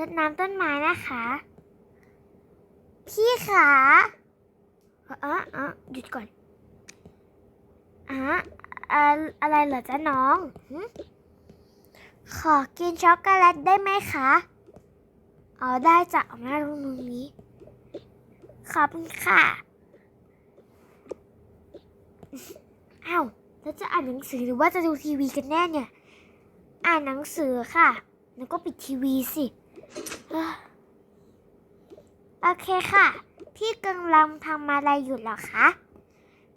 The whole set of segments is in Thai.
รดน้ำต้นไม้นะคะ พี่ขาเออเออเอหยุดก่อนอะอะไรเหรอจ๊ะน้อง ขอกินช็อกโกแลตได้ไหมคะอ๋อได้จ้ะเอาหน้าตรงนี้ ขอบคุณค่ะอ้าวแล้วจะอ่านหนังสือหรือว่าจะดูทีวีกันแน่เนี่ย อ่านหนังสือค่ะ แล้วก็ปิดทีวีสิ โอเคค่ะ พี่กำลังทำอะไรอยู่หรอคะ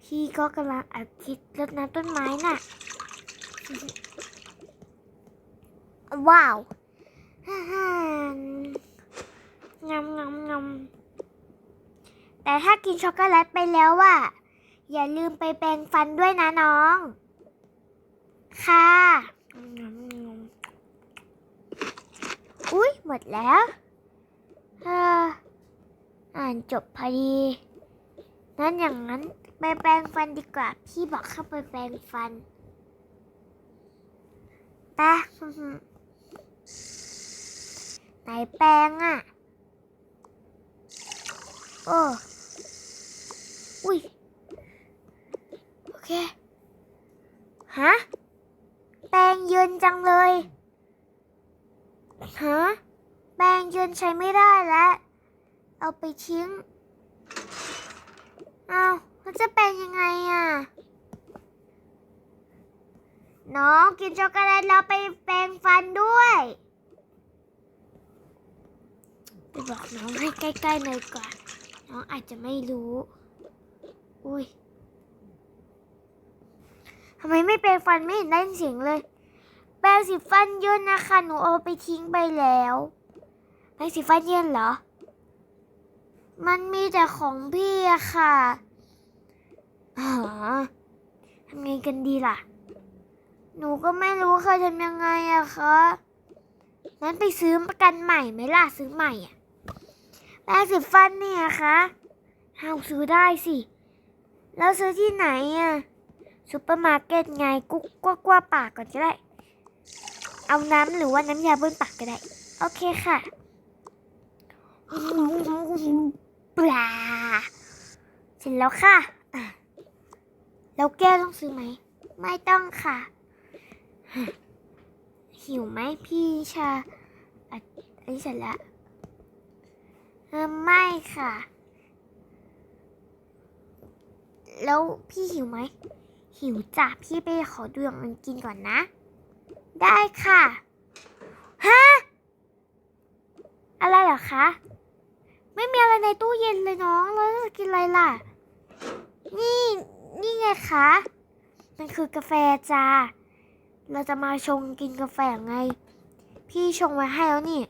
พี่ก็กำลังอัดคลิปรดน้ำต้นไม้น่ะ ว้าวฮ่าฮ่างำงำงำแต่ถ้ากินช็อกโกแลตไปแล้วอะอย่าลืมไปแปรงฟันด้วยนะน้อง ค่ะอุ๊ยหมดแล้ว เออ อ่านจบพอดีนั้นอย่างนั้นไปแปรงฟันดีกว่า พี่บอกเข้าไปแปรงฟันไปไหนแปรงอะ โอ้อุ้ย โอเค ฮะ แปรงยืนจังเลย ฮะ แปรงยืนใช้ไม่ได้แล้ว เอาไปทิ้งเอาแล้วจะเป็นยังไงอะ น้องกินช็อกโกแลตแล้วไปแปรงฟันด้วยไปบอกน้องให้ใกล้ๆหน่อยก่อน น้องอาจจะไม่รู้ อุ้ยทำไมไม่แปรงฟันไม่เห็นได้เสียงเลย แปรงสีฟันเยินนะคะ หนูเอาไปทิ้งไปแล้ว แปรงสีฟันเยินเหรอ มันมีแต่ของพี่อะค่ะอ๋อทำไงกันดีล่ะ หนูก็ไม่รู้ค่ะทำยังไงอะคะงั้นไปซื้อประกันใหม่ไหมล่ะซื้อใหม่อะแปรงสีฟันเนี่ยคะห้าซื้อได้สิ แล้วซื้อที่ไหนอะซูเปอร์มาร์เก็ตไงกุ๊กกว่ากว่าปากก่อนก็ได้ เอาน้ำหรือว่าน้ำยาบนปากก็ได้ โอเคค่ะ ปลาเสร็จแล้วค่ะ แล้วแก้วต้องซื้อไหม ไม่ต้องค่ะ หิวไหมพี่ชา อันนี้เสร็จแล้วไม่ค่ะ แล้วพี่หิวไหม หิวจ้ะพี่ไปขอดูอย่างมันกินก่อนนะ ได้ค่ะ ฮะ อะไรเหรอคะ ไม่มีอะไรในตู้เย็นเลยน้องแล้วจะกินอะไรล่ะ นี่นี่ไงคะมันคือกาแฟจ้าเราจะมาชงกินกาแฟไง พี่ชงไว้ให้แล้วนี่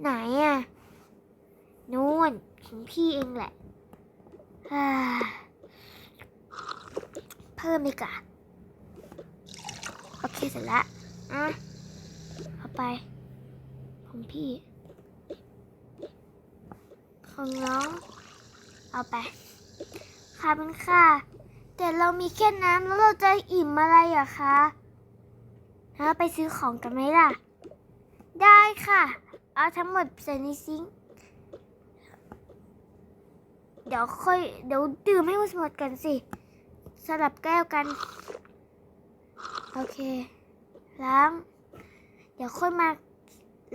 ไหนอะนู่นของพี่เองแหละเพิ่มดีกว่าโอเคเสร็จแล้วอะเอาไป ของพี่ ของน้อง เอาไปค่ะเป็นค่ะ แต่เรามีแค่น้ำแล้วเราจะอิ่มอะไรอะคะฮะไปซื้อของกันไหมล่ะ ได้ค่ะ เอาทั้งหมดใส่ในซิงค์เดี๋ยวค่อยเดี๋ยวดื่มให้หมดกันสิ สลับแก้วกัน โอเค ล้าง เดี๋ยวค่อยมา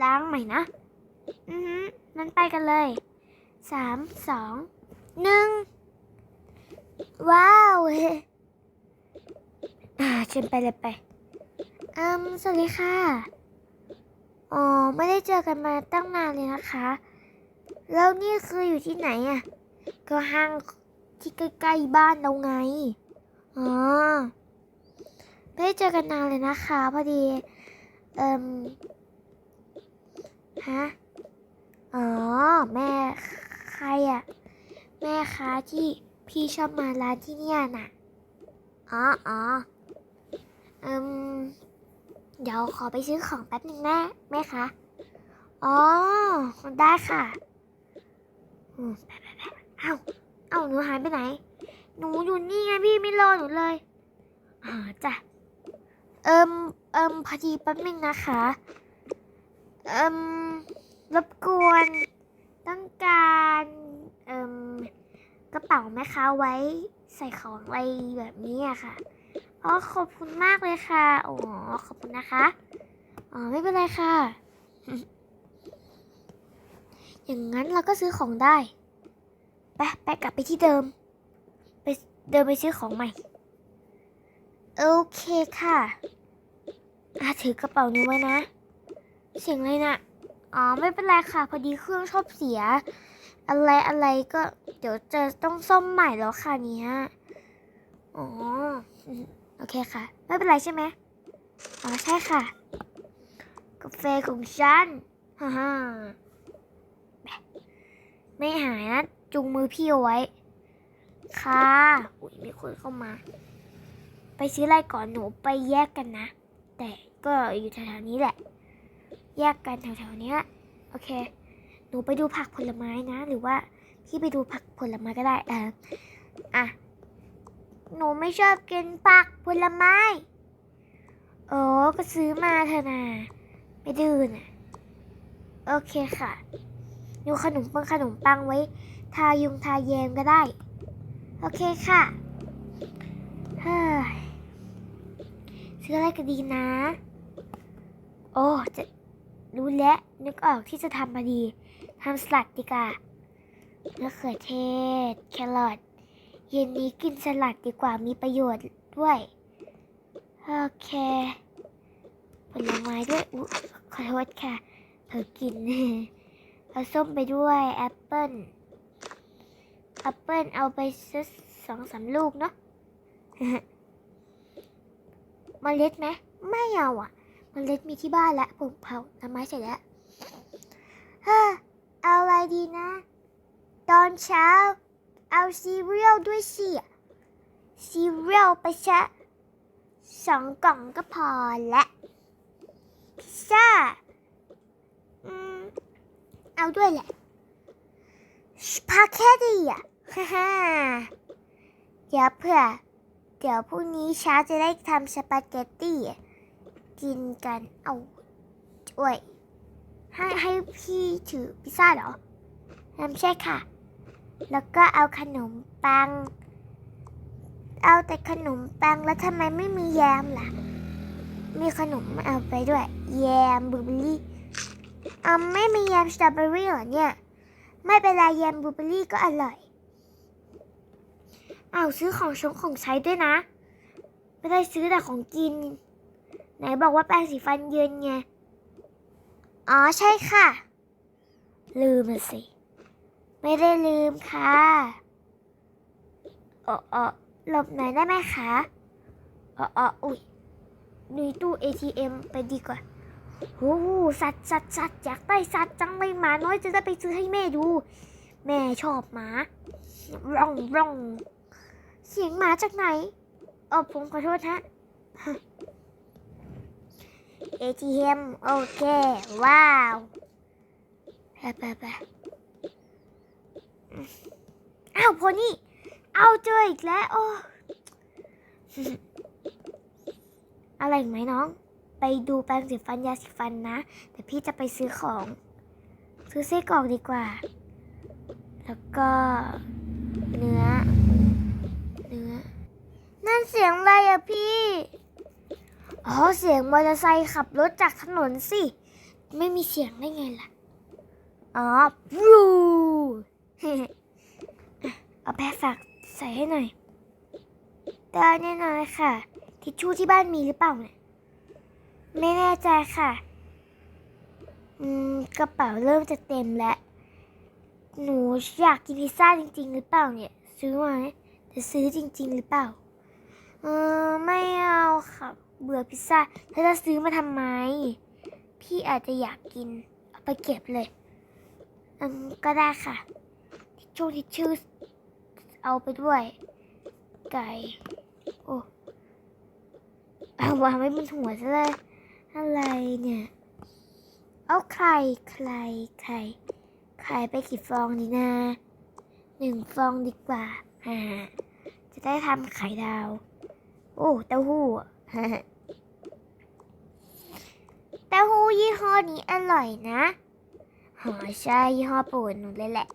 ล้างใหม่นะ อือฮึนั้นไปกันเลย สามสองหนึ่งว้าวเฮ้อ่าเชิญไปเลยไปอืมสวัสดีค่ะอ๋อไม่ได้เจอกันมาตั้งนานเลยนะคะ แล้วนี่คืออยู่ที่ไหนอะ ก็ห้างที่ใกล้ๆบ้านเราไงอ๋อไม่ได้เจอกันนานเลยนะคะ พอดี เอ่มฮะ อ๋อ แม่ รอะแม่ค้าที่พี่ชอบมาร้านที่เนี่ยน่ะ อ๋ออ๋อเอืม เดี๋ยวขอไปซื้อของแป๊บหนึ่งแม่แม่คะอ๋อ ได้ค่ะอืมไปไปไปเอ้าเอ้าหนูหายไปไหน หนูอยู่นี่ไงพี่ไม่รอหนูเลยอ๋อจ้ะเอิมเอิมพอดีแป๊บนึงนะคะ เอิมรบกวนต้องการเอิมกระ เป๋าไหมคะไว้ใส่ของอะไรแบบนี้อะค่ะอ๋อขอบคุณมากเลยค่ะอ๋อขอบคุณนะคะอ๋อไม่เป็นไรค่ะ อย่างนั้นเราก็ซื้อของได้ไปไปกลับไปที่เดิม ไปเดินไปซื้อของใหม่ โอเคค่ะอาถือกระเป๋านี้ไว้นะ เสียงอะไรนะ่ะอ๋อไม่เป็นไรค่ะ พอดีเครื่องชอบเสีย อะไรอะไรก็เดี๋ยวจะต้องซ่อมใหม่แล้วค่ะเนี้ยอ๋ออืมโอเคค่ะ ไม่เป็นไรใช่ไหมอ๋อใช่ค่ะ กาแฟของฉันฮ่าฮ่าไม่หายนะ จุงมือพี่เอาไว้ ค่ะอุ้ยมีคนเข้ามา ไปซื้ออะไรก่อนหนูไปแยกกันนะ แต่ก็อยู่แถวๆนี้แหละ แยกกันแถวๆเนี้ยโอเค หนูไปดูผักผลไม้นะ หรือว่าพี่ไปดูผักผลไม้ก็ได้เอออะหนูไม่ชอบกินผักผลไม้โอ้ก็ซื้อมาเถอะนะไม่ดื้อนะโอเคค่ะดูขนมปังขนมปังไว้ ทายุงทาแยมก็ได้ โอเคค่ะเฮ้ยซื้ออะไรก็ดีนะ โอ้จะรู้แล้วนึกออกที่จะทำพอดี ทำสลัดดีกว่ามะเขือเทศ แครอทเย็นนี้กินสลัดดีกว่ามีประโยชน์ด้วย โอเค ผลไม้ด้วยอุ๊ขอโทษค่ะ เผลอกิน เอาส้มไปด้วยแอปเปิ้ลแอปเปิลเอาไปสักสองสามลูกเนาะมเมล็ดไหมไม่เอาอะเมล็ดมีที่บ้านแล้วผมเผาทำไม้เสร็จแล้ว เอาอะไรดีนะ ตอนเช้า เอาซีเรียลด้วยสิซีเรียลไปชะสองกล่องก็พอและพิซซ่าอืมเอาด้วยแหละสปาเกตตี้อะฮ่าฮ่าเดี๋ยวเผื่อ เดี๋ยวพรุ่งนี้เช้าจะได้ทำสปาเกตตี้กินกันเอาช่วย ให้ให้พี่ถือพิซซ่าเหรอไม่ใช่ค่ะ แล้วก็เอาขนมปัง เอาแต่ขนมปังแล้วทำไมไม่มีแยมล่ะ มีขนมเอาไปด้วย แยมบลูเบอรี่อ่าไม่มีแยมสตรอเบอรี่เหรอเนี่ย ไม่เป็นไรแยมบลูเบอรี่ก็อร่อยเอาซื้อของชงของใช้ด้วยนะ ไม่ได้ซื้อแต่ของกิน ไหนบอกว่าแปรงสีฟันเย็นไง อ๋อใช่ค่ะ ลืมสิ ไม่ได้ลืมค่ะเออเออหลบหน่อยได้ไหมคะเออเอออุ้ยนุยตู้ ATM ไปดีกว่าโอ้โหสัตว์สัตว์สัตว์อยากได้สัตว์จังเลยหมาน้อยจะได้ไปซื้อให้แม่ดู แม่ชอบหมาร่องร่อง เสียงหมาจากไหนเออผมขอโทษฮะ ATM โอเค ว้าวไปไปไปอ้าวพอนี่เอาเจออีกแล้ว โอ้ อะไรไหมน้อง ไปดูแปรงสีฟันยาสีฟันนะ แต่พี่จะไปซื้อของ ซื้อไส้กรอกดีกว่า แล้วก็เนื้อ เนื้อ นั่นเสียงอะไรอะพี่ อ๋อเสียงมอเตอร์ไซค์ขับรถจากถนนสิ ไม่มีเสียงได้ไงล่ะ อ๋อบูเอาแปะฝากใส่ให้หน่อยได้แน่นอนค่ะ ทิชชู่ที่บ้านมีหรือเปล่าเนี่ย ไม่แน่ใจค่ะ อืม กระเป๋าเริ่มจะเต็มแล้ว หนูอยากกินพิซซ่าจริง ๆ หรือเปล่าเนี่ย ซื้อมาจะซื้อจริง ๆ หรือเปล่า เออไม่เอาค่ะ เบื่อพิซซ่าถ้าจะซื้อมาทำไม พี่อาจจะอยากกิน เอาไปเก็บเลย อืม ก็ได้ค่ะ ทิชชู่ทิชชู่เอาไปด้วย ไก่ โอ้เอาวางไว้บนหัวซะเลย อะไรเนี่ย เอาไข่ไข่ไข่ไข่ไปกี่ฟองดีนะหนึ่งฟองดีกว่าอ่าจะได้ทำไข่ดาว โอ้ เต้าหู้อะ ยี่ห้อนี้อร่อยนะหอใช่ยี่ห้อโปรดหนูเลยแหละ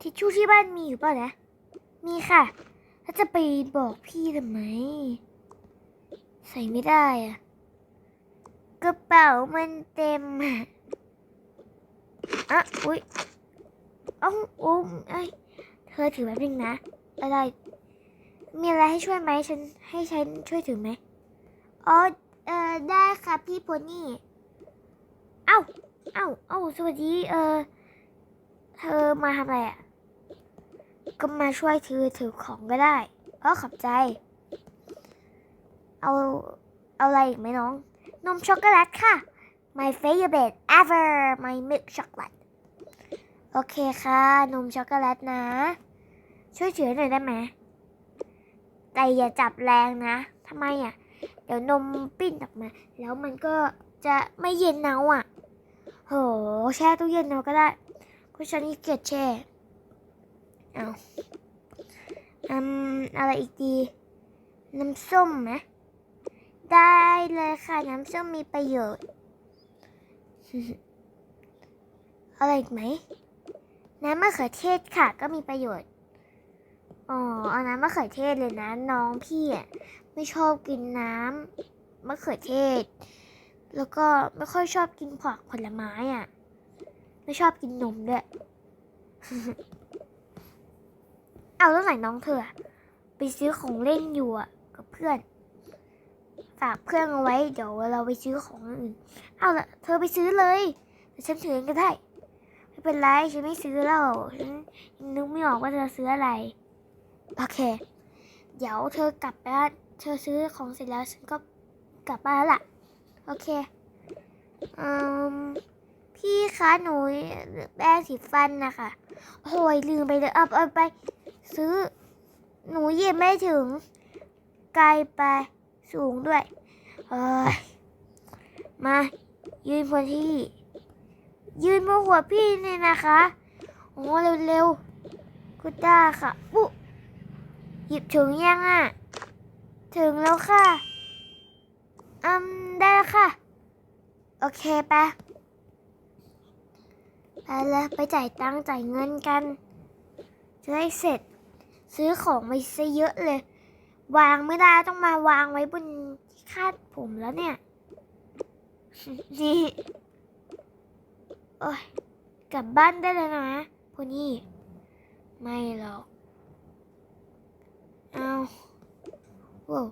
ทิชชู่ที่บ้านมีอยู่เปล่านะ มีค่ะ แล้วจะไปบอกพี่ทำไม ใส่ไม่ได้อะกระเป๋ามันเต็มอะอะอุ๊ยอ้าโอ้ไอเธอถือแบบนึงนะ อะไร มีอะไรให้ช่วยไหมฉันให้ฉันช่วยถือไหมอ๋อ เออได้ค่ะพี่โพนี่ เอ้า เอ้า เอ้า สวัสดี เออเธอมาทำอะไรอะ ก็มาช่วยถือถือของก็ได้เออขอบใจ เอา เอาอะไรอีกไหมน้อง นมช็อกโกแลตค่ะ my favorite ever my milk chocolate โอเคค่ะ นมช็อกโกแลตนะ ช่วยถือหน่อยได้ไหมแต่อย่าจับแรงนะทำไมอะ ดี๋ยวนมปิ้นออกมา แล้วมันก็จะไม่เย็นเนาอะ โห แช่ตู้เย็นเอาก็ได้ก็ฉันนี่เกลียจแช่ เอาอืมอะไรอีกดี น้ำส้มไหมได้เลยค่ะ น้ำส้มมีประโยชน์ อะไรอีกไหม น้ำมะเขือเทศค่ะ ก็มีประโยชน์ อ๋อ เอาน้ำมะเขือเทศเลยนะ น้องพี่อะ ไม่ชอบกินน้ำมะเขือเทศ แล้วก็ไม่ค่อยชอบกินผักผลไม้อะ ไม่ชอบกินนมด้วยเอาแล้วไหนน้องเธอไปซื้อของเล่นอยู่อะกับเพื่อน ฝากเพื่อนเอาไว้เดี๋ยวเราไปซื้อของอื่นเอาละเธอไปซื้อเลยแต่ฉันถือก็ได้ ไม่เป็นไรฉันไม่ซื้อแล้วฉันนึกไม่ออกว่าเธอซื้ออะไร โอเค เดี๋ยวเธอกลับไปบ้าน เธอซื้อของเสร็จแล้วฉันก็กลับบ้านแล้วล่ะ โอเคอืมพี่คะหนูแป้งสีฟันนะคะโอ้ยลืมไปเลยเอาเอาไป ซื้อ หนูเยียบไม่ถึง ไกลไปสูงด้วย เอ้ยมา ยืนบนที่ ยืนบนหัวพี่นี่นะคะโอ้เร็วๆก็ได้ค่ะ ปุ๊หยิบถึงยังอะ ถึงแล้วค่ะ อืม ได้แล้วค่ะ โอเคไปะไปเลยไปจ่ายตังค์จ่ายเงินกัน จะได้เสร็จ ซื้อของไปซะเยอะเลย วางไม่ได้ต้องมาวางไว้บนคาดผมแล้วเนี่ย นี่ โอ้ย กลับบ้านได้แล้วนะพวกนี้ ไม่หรอก เอา ว้าว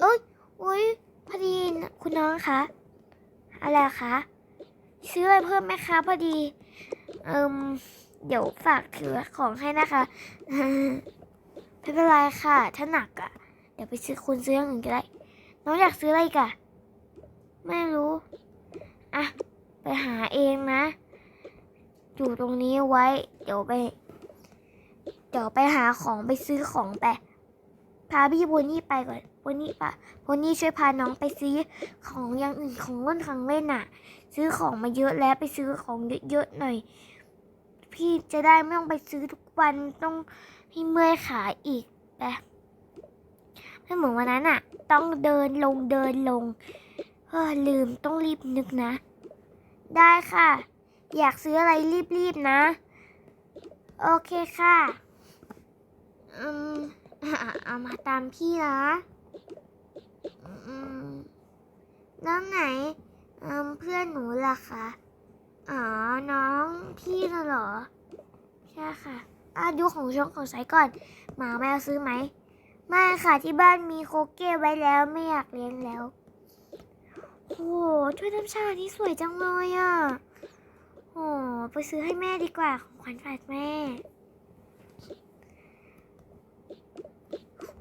เอ้ยโอ้ยพอดีคุณน้องคะอะไรคะซื้ออะไรเพิ่มไหมคะพอดีเอิมเดี๋ยวฝากถือของให้นะคะไม่เป็นไรค่ะ ถ้าหนักอะ่ะ เดี๋ยวไปซื้อคุณซื้ออย่างอื่นก็ได้ น้องอยากซื้ออะไรกะไม่รู้อะไปหาเองนะ อยู่ตรงนี้ไว้ เดี๋ยวไป เดี๋ยวไปหาของไปซื้อของไป พาพี่โบนี่ไปก่อนโบนี่ปะโบนี่ช่วยพาน้องไปซื้อของอย่างอื่นของเล่นของเล่นน่ะซื้อของมาเยอะแล้วไปซื้อของเยอะๆหน่อย พี่จะได้ไม่ต้องไปซื้อทุกวันต้องให้เมื่อยขาอีกแต่ไม่เหมือนวันนั้นอะต้องเดินลงเดินลงเออลืมต้องรีบนึกนะ ได้ค่ะ อยากซื้ออะไรรีบๆนะ โอเคค่ะ อืม เอามาตามพี่นะอืมแล้วไหนเพื่อนหนูล่ะคะอ๋อ น้องพี่น่ะเหรอ ใช่ค่ะอะดูของชงของใช้ก่อน หมาแมวซื้อไหม ไม่ค่ะที่บ้านมีโคเก้ไว้แล้วไม่อยากเลี้ยงแล้วโอ้โหถ้วยน้ำชานี่สวยจังเลยอะโอ้ไปซื้อให้แม่ดีกว่าของขวัญฝากแม่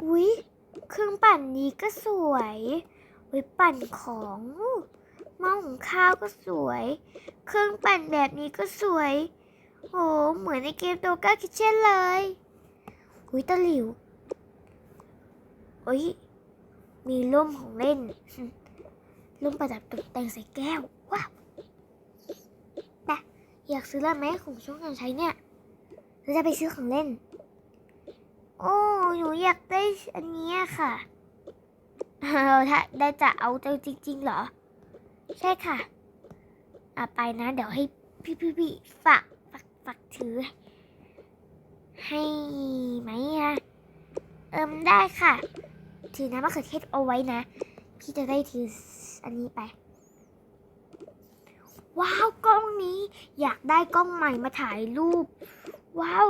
อุ๊ย เครื่องปั่นนี้ก็สวยไว้ปั่นของหม้อหุงข้าวก็สวย เครื่องปั่นแบบนี้ก็สวย โห เหมือนในเกมโตก้าคิเช่นเลย อุ้ยตะหลิวเอ้ย มีร่มของเล่น ร่มประดับตกแต่งใส่แก้ว ว้าวแต่อยากซื้ออะไรไหมของช่วงการใช้เนี่ยหรือจะไปซื้อของเล่น โอ้หนูอยากได้อันนี้ค่ะเออถ้าได้จะเอาเจ้าจริง ๆ เหรอ ใช่ค่ะอะไปนะ เดี๋ยวให้พี่พี่พี่ฝากฝากฝากถือ ให้ไหมอะเอิมได้ค่ะ ถือน้ำมะเขือเทศเอาไว้นะ พี่จะได้ถืออันนี้ไป ว้าวกล้องนี้ อยากได้กล้องใหม่มาถ่ายรูป ว้าว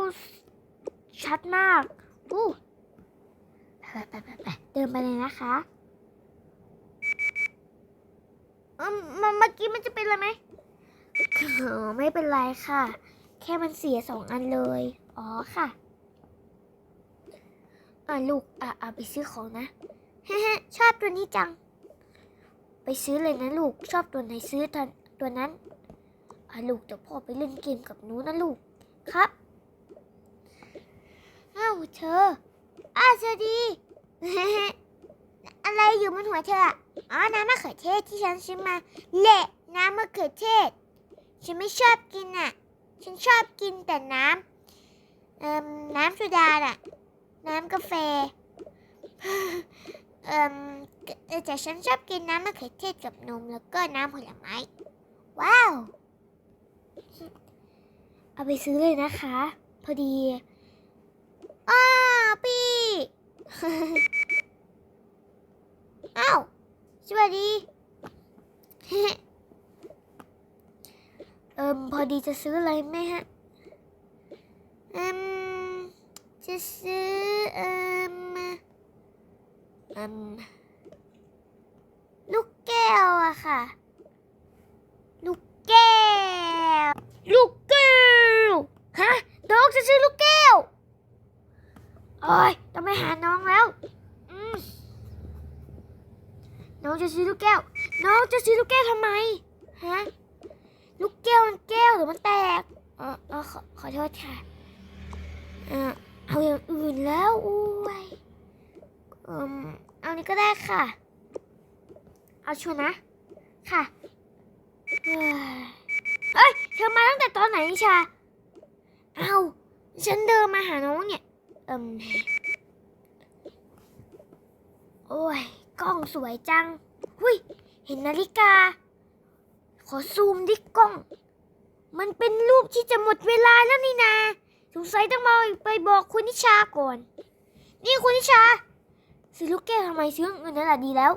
ชัดมาก อู้ไปไปไปไปเดินไปเลยนะคะเอมมันเมื่อกี้มันจะเป็นอะไรไหมเออไม่เป็นไรค่ะ แค่มันเสียสองอันเลย อ๋อค่ะอ่าลูกอะอะไปซื้อของนะเฮ้ชอบตัวนี้จัง ไปซื้อเลยนะลูก ชอบตัวไหนซื้อตัวตัวนั้นอะลูกเดี๋ยวพ่อไปเล่นเกมกับหนูนะลูกครับอ้าว เธออาวสวัสดี อะไรอยู่บนหัวเธออะอ๋อน้ำมะเขือเทศที่ฉันซื้อมาเละน้ำมะเขือเทศ ฉันไม่ชอบกินอะ ฉันชอบกินแต่น้ำเอ่มน้ำโซดาน่ะ น้ำกาแฟเอ่มแต่ฉันชอบกินน้ำมะเขือเทศกับนมแล้วก็น้ำผลไม้ ว้าว เอาไปซื้อเลยนะคะ พอดี อ้าพี่อ้าวสวัสดี เอิมพอดีจะซื้ออะไรไหมฮะเอิมจะซื้อเอิมเอิมลูกแก้วอะค่ะ ลูกแก้ว ลูกแก้ว ฮะ น้องจะซื้อลูกแก้ว โอ้ยต้องไปหาน้องแล้วน้องจะซื้อลูกแก้ว น้องจะซื้อลูกแก้วทำไม ฮะ ลูกแก้วมันแก้วหรือมันแตกเออเอขอขอโทษค่ะเออเอาอย่างอื่นแล้วอุ้ยเอืมเอานี้ก็ได้ค่ะ เอาชัวนะ ค่ะเอ้ย เธอมาตั้งแต่ตอนไหนนิชา เอา ฉันเดินมาหาน้องเนี่ย อิมโอ้ย กล้องสวยจัง หุยเห็นนาฬิกา ขอซูมดิกล้อง มันเป็นรูปที่จะหมดเวลาแล้วนี่นาสงสัยต้องมาไปบอกคุณนิชาก่อน นี่คุณนิชา ซื้อลูกแก้วทำไมซื้อเงินนั่นแหละดีแล้ว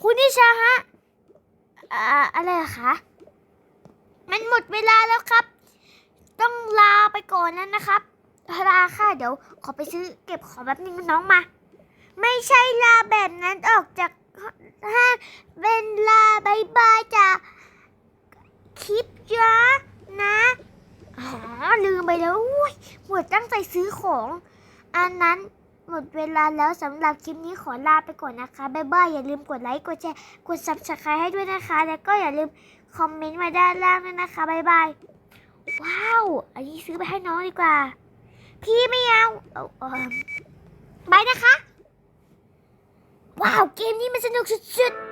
คุณนิชาฮะอ่าอะไรอะคะมันหมดเวลาแล้วครับ ต้องลาไปก่อนแล้วนะครับ ลาค่ะเดี๋ยวขอไปซื้อเก็บของแป๊บนึงนะน้องมา ไม่ใช่ลาแบบนั้นออกจากห้างเป็นลาบายบายจากคลิปจ้านะอ๋อลืมไปแล้วอุ้ยหมดตั้งใจซื้อของ อันนั้นหมดเวลาแล้วสำหรับคลิปนี้ขอลาไปก่อนนะคะบ๊ายบายอย่าลืมกดไลค์กดแชร์กด subscribe ให้ด้วยนะคะ แล้วก็อย่าลืมคอมเมนต์มาด้านล่างด้วยนะคะบ๊ายบายว้าว อันนี้ซื้อไปให้น้องดีกว่า พี่ไม่เอาเออาบายนะคะ ว้าว เกมนี้มันสนุกสุดๆ